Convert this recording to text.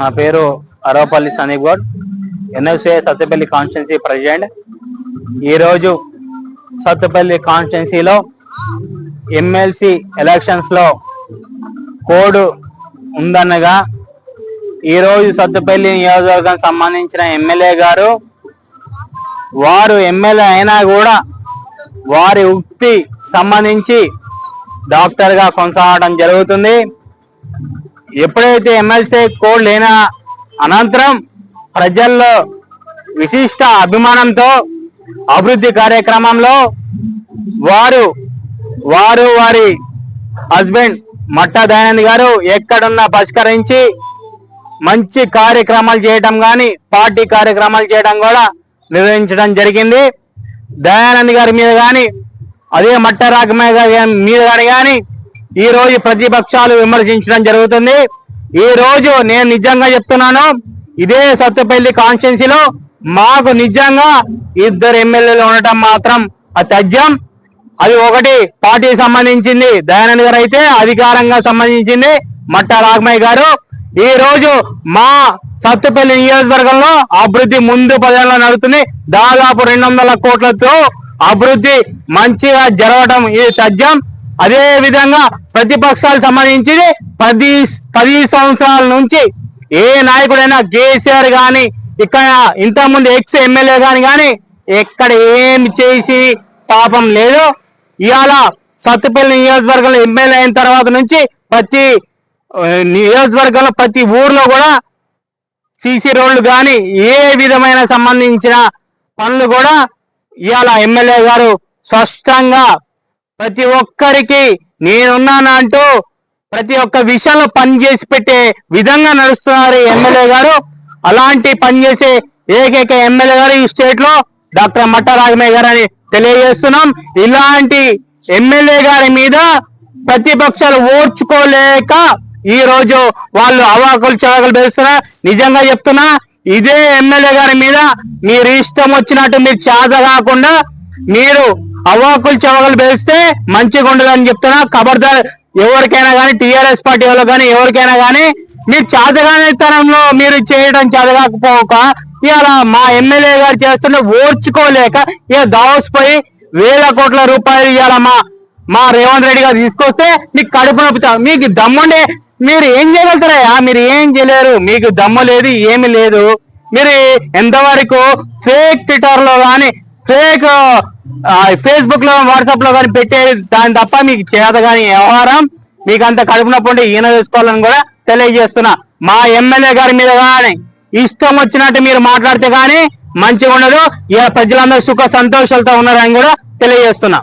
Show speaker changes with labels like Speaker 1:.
Speaker 1: నా పేరు Aravapalli Sandeep Goud NSA Sathupalli constituency president. ఈరోజు సత్తుపల్లి కాన్స్టిట్యున్సీలో ఎమ్మెల్సీ ఎలక్షన్స్లో కోడ్ ఉందనగా ఈరోజు సత్తుపల్లి నియోజకవర్గానికి సంబంధించిన ఎమ్మెల్యే గారు వారు ఎమ్మెల్యే అయినా కూడా వారి ఉక్తి సంబంధించి డాక్టర్గా కొనసాగడం జరుగుతుంది. ఎప్పుడైతే ఎమ్మెల్సీ కోడ్ లేన అనంతరం ప్రజల్లో విశిష్ట అభిమానంతో అభివృద్ధి కార్యక్రమంలో వారు వారు వారి హస్బెండ్ మట్టా దయానంద్ గారు ఎక్కడున్నా పరిష్కరించి మంచి కార్యక్రమాలు చేయడం కానీ పార్టీ కార్యక్రమాలు చేయడం కూడా నిర్వహించడం జరిగింది. దయానంద్ గారి మీద కానీ అదే మట్ట రాకమయ్య గారి మీద కానీ ఈ రోజు ప్రతిపక్షాలు విమర్శించడం జరుగుతుంది. ఈ రోజు నేను నిజంగా చెప్తున్నాను ఇదే సత్తుపల్లి కాన్స్టిట్యున్సీలో మాకు నిజంగా ఇద్దరు ఎమ్మెల్యేలు ఉండటం మాత్రం అత్యజ్యం అది ఒకటి పార్టీకి సంబంధించింది దయానంద్ గారు అయితే అధికారంగా సంబంధించింది మట్ట రాఘమయ్య గారు. ఈ రోజు మా సత్తుపల్లి నియోజకవర్గంలో అభివృద్ధి ముందు పదేళ్ళలో నడుతుంది దాదాపు రెండు వందల కోట్లతో అభివృద్ధి మంచిగా జరగడం ఇది సత్యం అదే విధంగా ప్రతిపక్షాలు సంబంధించి పది పది సంవత్సరాల నుంచి ఏ నాయకుడైనా కేసీఆర్ గాని ఇక్కడ ఇంతకుముందు ఎక్స్ ఎమ్మెల్యే గాని కానీ ఎక్కడ ఏం చేసి పాపం లేదు. ఇవాళ సత్తుపల్లి నియోజకవర్గంలో ఎమ్మెల్యే అయిన తర్వాత నుంచి ప్రతి నియోజకవర్గంలో ప్రతి ఊర్లో కూడా సీసీ రోడ్లు కానీ ఏ విధమైన సంబంధించిన పనులు కూడా ఇవాళ ఎమ్మెల్యే గారు స్పష్టంగా ప్రతి ఒక్కరికి నేనున్నాను అంటూ ప్రతి ఒక్క విషయంలో పనిచేసి పెట్టే విధంగా నడుస్తున్నారు ఈ ఎమ్మెల్యే గారు. అలాంటి పని చేసే ఏకైక ఎమ్మెల్యే గారు ఈ స్టేట్లో డాక్టర్ మట్ట రాగమయ్య గారు అని తెలియజేస్తున్నాం. ఇలాంటి ఎమ్మెల్యే గారి మీద ప్రతిపక్షాలు ఓర్చుకోలేక ఈ రోజు వాళ్ళు అవాకులు చవాకులు పెడుతున్నారు నిజంగా చెప్తున్నా ఇదే ఎమ్మెల్యే గారి మీద మీరు ఇష్టం వచ్చినట్టు మీరు చేత కాకుండా మీరు అవాకులు చవకలు పేస్తే మంచిగా ఉండదని చెప్తున్నా. ఖబర్దార్ ఎవరికైనా కానీ టీఆర్ఎస్ పార్టీ వాళ్ళు కానీ ఎవరికైనా కానీ మీరు చేతగానితనంలో మీరు చేయడం చేతగాకపోక ఇలా మా ఎమ్మెల్యే గారు చేస్తుంటే ఓర్చుకోలేక ఇక దావసిపోయి వేల కోట్ల రూపాయలు ఇవాళ మా మా రేవంత్ రెడ్డి గారు తీసుకొస్తే మీకు కడుపు నొప్పుతా. మీకు దమ్ముండే మీరు ఏం చేయగలుగుతారా మీరు ఏం చేయలేరు. మీకు దమ్ము లేదు ఏమి లేదు. మీరు ఎంతవరకు ఫేక్ ట్విట్టర్లో కానీ ఫేక్ ఫేస్బుక్లో వాట్సాప్లో కానీ పెట్టే దాని తప్ప మీకు చేత కానీ వ్యవహారం మీకు అంత కడుపు నొప్పి ఉంటే ఈయన వేసుకోవాలని కూడా తెలియజేస్తున్నా. మా ఎమ్మెల్యే గారి మీద కానీ ఇష్టం వచ్చినట్టు మీరు మాట్లాడితే కానీ మంచిగా ఉండదు ఇలా ప్రజలందరూ సుఖ సంతోషాలతో ఉన్నారని కూడా తెలియజేస్తున్నా.